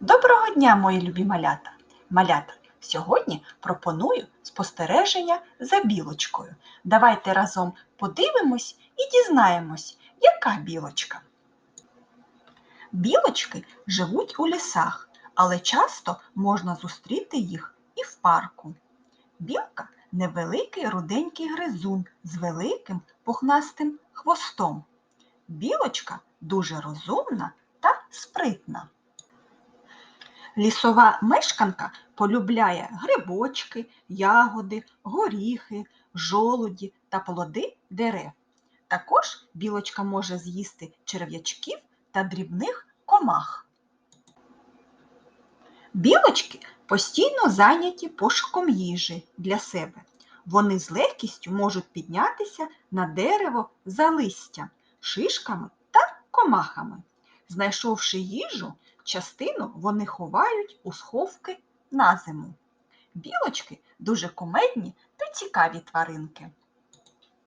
Доброго дня, мої любі малята! Малята, сьогодні пропоную спостереження за білочкою. Давайте разом подивимось і дізнаємось, яка білочка. Білочки живуть у лісах, але часто можна зустріти їх і в парку. Білка невеликий руденький гризун з великим пухнастим хвостом. Білочка дуже розумна та спритна. Лісова мешканка полюбляє грибочки, ягоди, горіхи, жолуді та плоди дерев. Також білочка може з'їсти черв'ячків та дрібних комах. Білочки постійно зайняті пошуком їжі для себе. Вони з легкістю можуть піднятися на дерево за листям, шишками та комахами. Знайшовши їжу, частину вони ховають у сховки на зиму. Білочки дуже кумедні та цікаві тваринки.